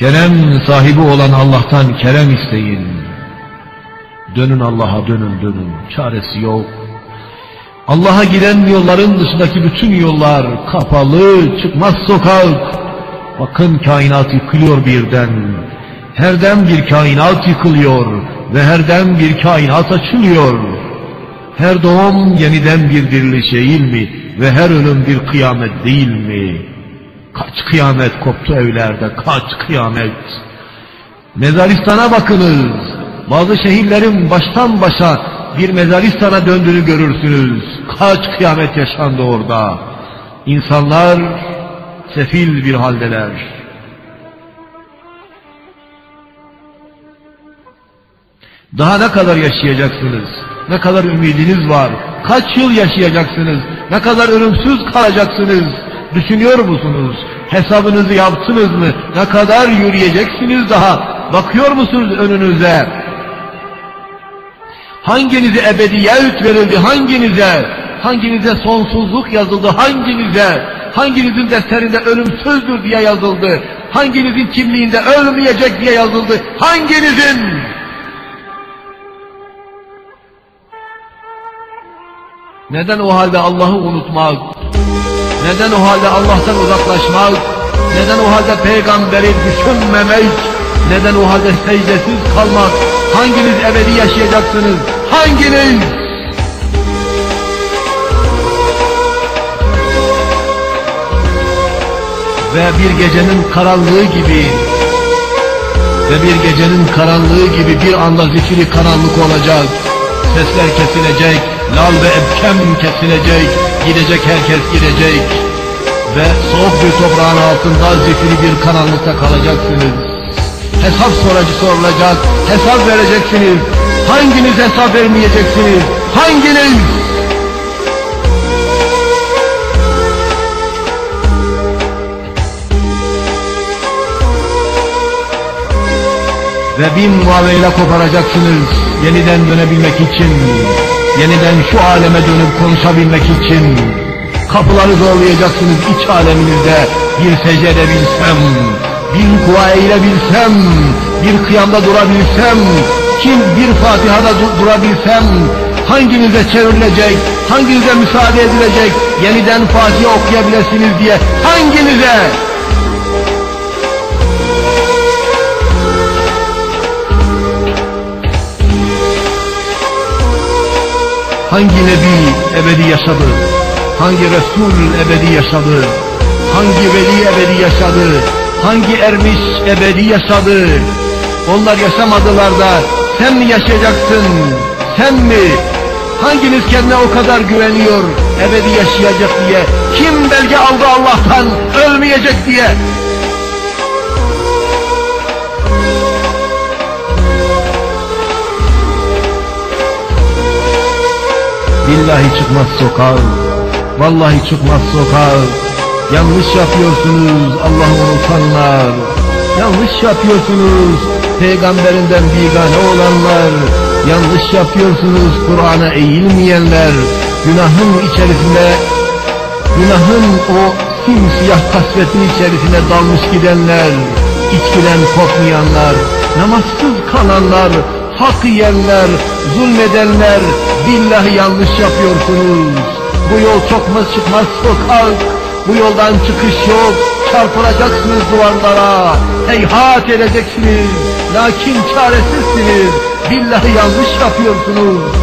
Kerem sahibi olan Allah'tan kerem isteyin. Dönün Allah'a dönün dönün. Çaresi yok. Allah'a giden yolların dışındaki bütün yollar kapalı, çıkmaz sokak. Bakın kainat yıkılıyor birden. Herden bir kainat yıkılıyor ve herden bir kainat açılıyor. Her doğum yeniden bir diriliş değil mi? Ve her ölüm bir kıyamet değil mi? Kaç kıyamet koptu evlerde, kaç kıyamet. Mezaristan'a bakınız. Bazı şehirlerin baştan başa bir mezaristana döndüğünü görürsünüz. Kaç kıyamet yaşandı orada. İnsanlar sefil bir haldeler. Daha ne kadar yaşayacaksınız? Ne kadar ümidiniz var? Kaç yıl yaşayacaksınız? Ne kadar ölümsüz kalacaksınız? Düşünüyor musunuz? Hesabınızı yaptınız mı? Ne kadar yürüyeceksiniz daha? Bakıyor musunuz önünüze? Hanginize ebediyet verildi? Hanginize? Hanginize sonsuzluk yazıldı? Hanginize? Hanginizin defterinde ölümsüzdür diye yazıldı? Hanginizin kimliğinde ölmeyecek diye yazıldı? Hanginizin? Neden o halde Allah'ı unutmak? Neden o halde Allah'tan uzaklaşmak? Neden o halde peygamberi düşünmemek? Neden o halde secdesiz kalmak? Hanginiz ebedi yaşayacaksınız? Hanginiz? Ve bir gecenin karanlığı gibi ve bir gecenin karanlığı gibi bir anda zifiri karanlık olacak. Sesler kesilecek, lal ve ebkem kesilecek, gidecek herkes gidecek. Ve soğuk bir toprağın altında zifiri bir karanlıkta kalacaksınız. Hesap soracı sorulacak, hesap vereceksiniz. Hanginiz hesap vermeyeceksiniz? Hanginiz? Ve bin muamele koparacaksınız yeniden dönebilmek için, yeniden şu aleme dönüp konuşabilmek için. Kapıları zorlayacaksınız iç aleminizde bir secde edebilsem, bin kua eğilebilsem, bir kıyamda durabilsem, kim bir Fatiha'da du durabilsem, hanginize çevrilecek, hanginize müsaade edilecek, yeniden Fatiha okuyabilirsiniz diye hanginize? Hangi nebi ebedi yaşadı? Hangi Resul ebedi yaşadı? Hangi veli ebedi yaşadı? Hangi ermiş ebedi yaşadı? Onlar yaşamadılar da sen mi yaşayacaksın? Sen mi? Hanginiz kendine o kadar güveniyor ebedi yaşayacak diye? Kim belge aldı Allah'tan ölmeyecek diye? Billahi çıkmaz sokağa, vallahi çıkmaz sokağa. Yanlış yapıyorsunuz Allah'ı unutanlar. Yanlış yapıyorsunuz peygamberinden bigane olanlar. Yanlış yapıyorsunuz Kur'an'a eğilmeyenler. Günahın içerisinde, günahın o simsiyah kasvetin içerisine dalmış gidenler. içkiden korkmayanlar, namazsız kalanlar, hak yiyenler, zulmedenler, billahi yanlış yapıyorsunuz. Bu yol çok mu çıkmaz sokak, bu yoldan çıkış yok, çarpılacaksınız duvarlara, heyhat edeceksiniz, lakin çaresizsiniz, billahi yanlış yapıyorsunuz.